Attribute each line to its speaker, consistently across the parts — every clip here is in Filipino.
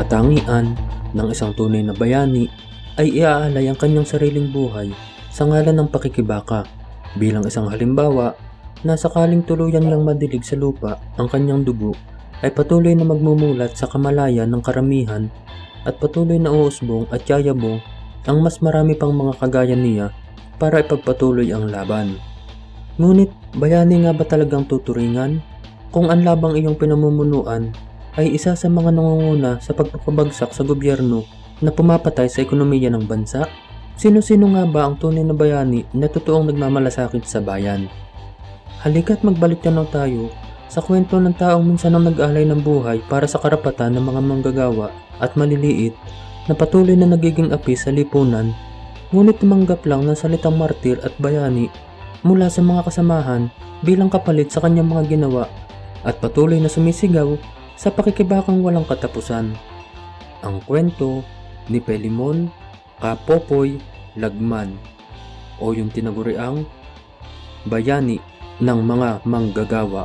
Speaker 1: katangian ng isang tunay na bayani ay iaalay ang kanyang sariling buhay sa ngalan ng pakikibaka. Bilang isang halimbawa, na sakaling tuluyan niyang madilig sa lupa ang kanyang dugo ay patuloy na magmumulat sa kamalayan ng karamihan at patuloy na uusbong at yayabong ang mas marami pang mga kagaya niya para ipagpatuloy ang laban. Ngunit bayani nga ba talagang tuturingan kung ang labang iyong pinamumunuan ay isa sa mga nangunguna sa pagpapabagsak sa gobyerno na pumapatay sa ekonomiya ng bansa? Sino-sino nga ba ang tunay na bayani na totoong nagmamalasakit sa bayan? Halika't magbalik tanaw tayo sa kwento ng taong minsan ang nag-alay ng buhay para sa karapatan ng mga manggagawa at maliliit na patuloy na nagiging api sa lipunan ngunit tumanggap lang ng salitang martir at bayani mula sa mga kasamahan bilang kapalit sa kanyang mga ginawa at patuloy na sumisigaw sa pakikibakang walang katapusan. Ang kwento ni Pelimon Kapopoy Lagman o yung tinaguriang bayani ng mga manggagawa.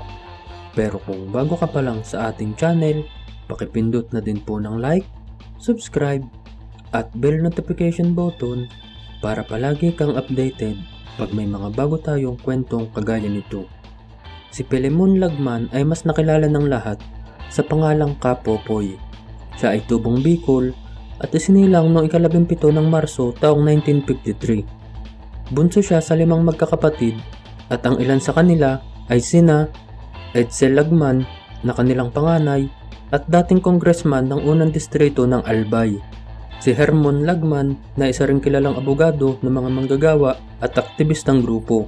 Speaker 1: Pero kung bago ka pa lang sa ating channel, pakipindot na din po ng like, subscribe, at bell notification button para palagi kang updated pag may mga bago tayong kwentong kagaya nito. Si Pelemon Lagman ay mas nakilala ng lahat sa pangalang Kapopoy. Siya ay tubong Bicol at isinilang noong ikalabimpito ng Marso taong 1953. Bunso siya sa limang magkakapatid at ang ilan sa kanila ay sina Edsel Lagman na kanilang panganay at dating congressman ng unang distrito ng Albay. Si Hermon Lagman na isa ring kilalang abogado ng mga manggagawa at aktivistang grupo.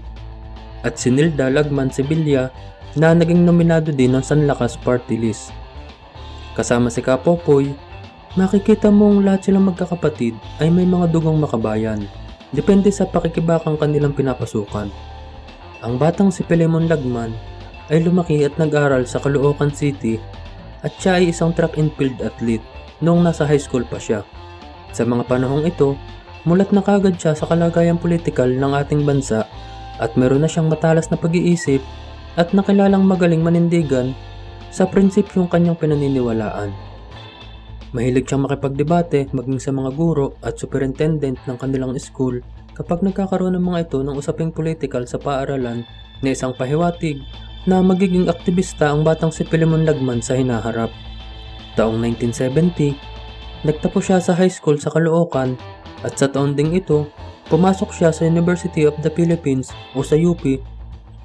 Speaker 1: At si Nilda Lagman Sevilla na naging nominado din ng Sanlakas Party List. Kasama si Kapopoy, makikita mong lahat silang magkakapatid ay may mga dugong makabayan. Depende sa pakikibakang kanilang pinapasukan. Ang batang si Pelemon Lagman ay lumaki at nag-aral sa Caloocan City at siya ay isang track and field athlete noong nasa high school pa siya. Sa mga panahong ito, mulat na kagad siya sa kalagayang politikal ng ating bansa at meron na siyang matalas na pag-iisip at nakilalang magaling manindigan sa prinsipyong kanyang pinaniniwalaan. Mahilig siyang makipagdebate maging sa mga guro at superintendent ng kanilang school kapag nagkakaroon ng mga ito ng usaping political sa paaralan na isang pahiwatig na magiging aktivista ang batang si Pilimon Lagman sa hinaharap. Taong 1970, nagtapos siya sa high school sa Caloocan at sa taon ding ito, pumasok siya sa University of the Philippines o sa UP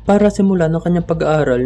Speaker 1: para simulan ang kanyang pag-aaral